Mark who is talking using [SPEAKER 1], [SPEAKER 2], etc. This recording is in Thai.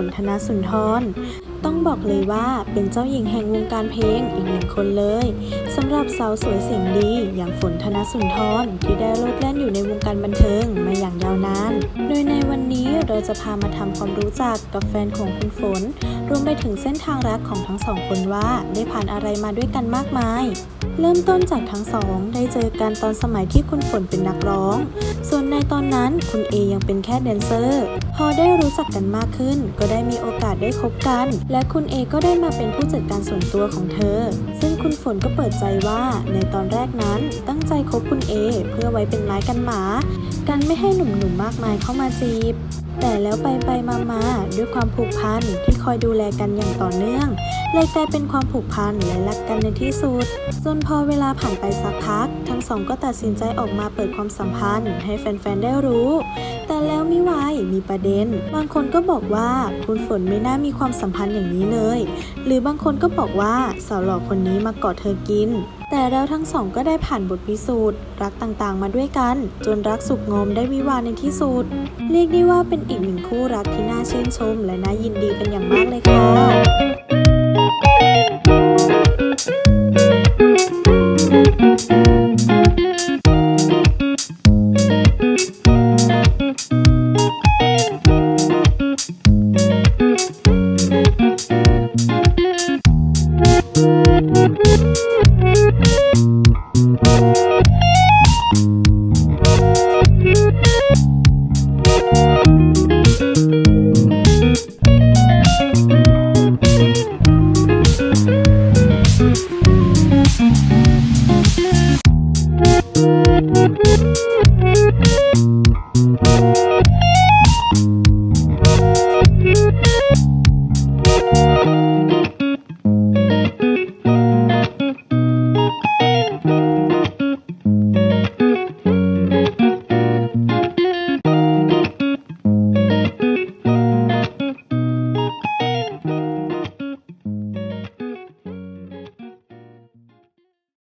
[SPEAKER 1] 20ปีฝนธนสุนทร ต้องบอกเลยว่าเป็นเจ้าหญิงแห่งวงการเพลงอีกหนึ่งคนเลยสำหรับสาวสวยเสียงดีอย่างฝนธนสุนทรที่ได้โลดแล่นอยู่ในวงการบันเทิงมาอย่างยาวนาน โดยในวันนี้เราจะพามาทำความรู้จักกับแฟนของคุณฝน รวมไปถึงเส้นทางรักของทั้งสองคนว่าได้ผ่านอะไรมาด้วยกันมากมายเริ่มต้นจากทั้งสองได้เจอกันตอนสมัยที่คุณฝนเป็นนักร้อง ส่วนในตอนนั้นคุณเอยังเป็นแค่แดนเซอร์ พอได้รู้จักกันมากขึ้น ก็ได้มีโอกาสได้คบกันและคุณเอก็ได้มาเป็นผู้จัดการส่วนตัวของเธอ ซึ่งคุณฝนก็เปิดใจว่าในตอนแรกนั้นตั้งใจคบคุณเอเพื่อไว้เป็นไม้กันหมา กันไม่ให้หนุ่มๆมากมายเข้ามาจีบแต่แล้วไปไปมามาด้วยความผูกพันที่คอยดูแลกันอย่างต่อเนื่อง เลยกลายเป็นความผูกพันและรักกันในที่สุด จนพอเวลาผ่านไปสักพัก ทั้งสองก็ตัดสินใจออกมาเปิดความสัมพันธ์ ให้แฟนๆได้รู้ แต่แล้วมิวายมีประเด็น บางคนก็บอกว่าคุณฝนไม่น่ามีความสัมพันธ์อย่างนี้เลย หรือบางคนก็บอกว่าสาวหล่อคนนี้มาเกาะเธอกิน แต่แล้วทั้งสองก็ได้ผ่านบทพิสูจน์ รักต่างๆ มาด้วยกัน จนรักสุขงอมได้วิวาในที่สุด เรียกได้ว่าเป็นอีกหนึ่งคู่รักที่น่าชื่นชม และน่ายินดีเป็นอย่างมากเลยค่ะ Thank you.